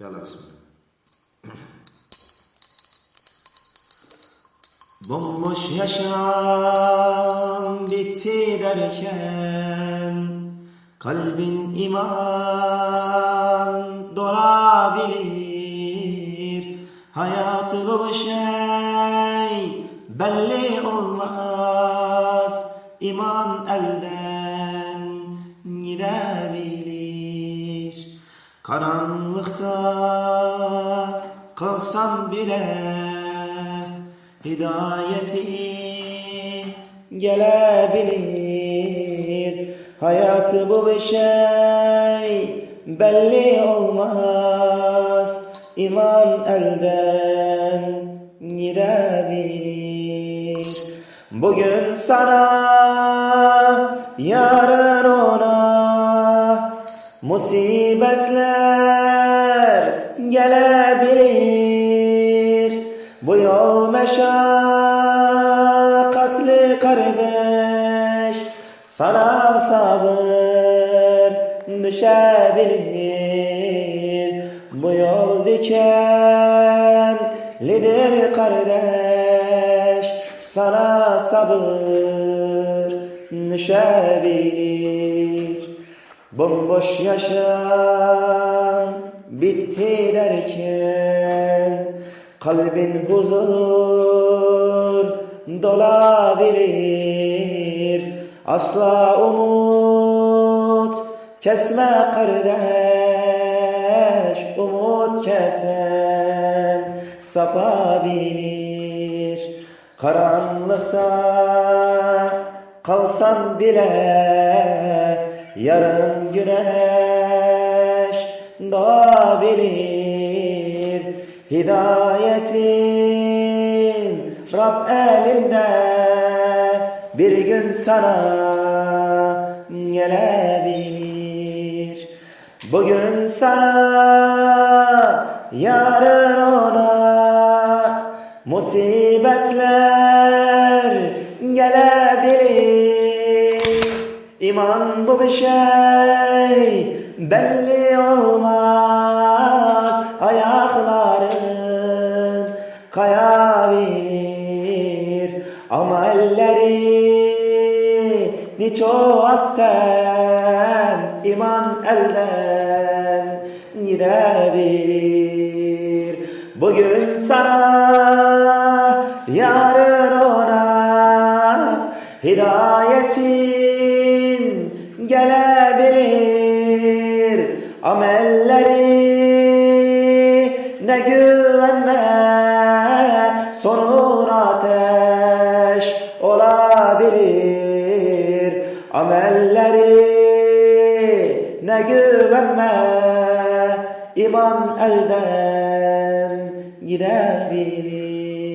Yalla. Bomboş yaşam bitti derken Kalbin iman dolabilir Hayatı bu şey belli olmaz İman elden Karanlıkta kalsan bile hidayeti gelebilir. Hayatı bu bir şey belli olmaz. İman elden gidebilir. Bugün sana, yarın musibetler gelebilir. Bu yol meşakkatli kardeş, sana sabır düşebilir. Bu yol dikenlidir kardeş, sana sabır düşebilir. Bomboş yaşam bitti derken Kalbin huzur dolabilir. Asla umut kesme kardeş Umut kesen sapabilir Karanlıkta kalsan bile Yarın güneş doğabilir. Hidayetin Rab elinde. Bir gün sana gelebilir. Bugün sana yarın ona Musibetler gelebilir İman bu bir şey belli olmaz. Ayakların kayabilir Ama ellerini çoğalt sen? İman elden gidebilir. Bugün sana hidayetin gelebilir. Amelleri ne güvenme sonun ateş olabilir. Amelleri ne güvenme iman elden gidebilir